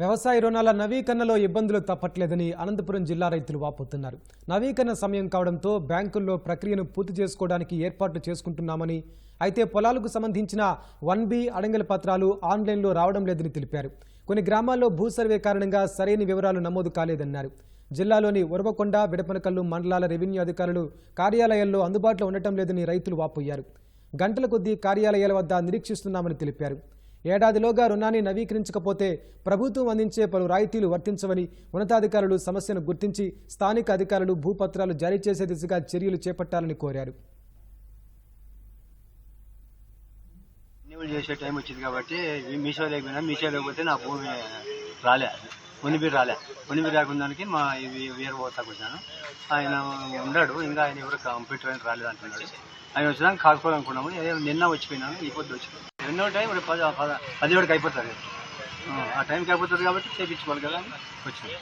వ్యవసాయ రుణాల నవీకరణలో ఇబ్బందులు తప్పట్లేదని అనంతపురం జిల్లా రైతులు వాపోతున్నారు. నవీకరణ సమయం కావడంతో బ్యాంకుల్లో ప్రక్రియను పూర్తి చేసుకోవడానికి ఏర్పాట్లు చేసుకుంటున్నామని అయితే పొలాలకు సంబంధించిన వన్ బి అడంగల పత్రాలు ఆన్లైన్లో రావడం లేదని తెలిపారు. కొన్ని గ్రామాల్లో భూ సర్వే కారణంగా సరైన వివరాలు నమోదు కాలేదన్నారు. జిల్లాలోని ఉరవకొండ విడపనకల్లు మండలాల రెవెన్యూ అధికారులు కార్యాలయాల్లో అందుబాటులో ఉండటం లేదని రైతులు వాపోయారు. గంటల కొద్దీ కార్యాలయాల వద్ద నిరీక్షిస్తున్నామని తెలిపారు. ఏడాదిలోగా రుణాన్ని నవీకరించకపోతే ప్రభుత్వం అందించే పలు రాయితీలు వర్తించవని ఉన్నతాధికారులు సమస్యను గుర్తించి స్థానిక అధికారులు భూపత్రాలు జారీ చేసే దిశగా చర్యలు చేపట్టాలని కోరారు. చేసే టైం వచ్చింది కాబట్టి మీషో లేకపోయినా మీషో లేకపోతే నా భూమి రాలే. మునిబి రాలే. మునిబి రాకుందానికి మా ఇవి వేరు పోతాకు వచ్చాను ఆయన ఉన్నాడు ఇంకా ఆయన ఎవరు కంప్యూటర్ అని రాలేదు అంటున్నాడు. ఆయన వచ్చినాక కాసుకోవాలనుకున్నాము నిన్న వచ్చిపోయినాను ఈ పొద్దు వచ్చి రెండో టైం రేపు పది పద- పదిహేడుకి అయిపోతుంది. ఆ టైంకి అయిపోతుంది కాబట్టి చేయించుకోవాలి కదా అని వచ్చింది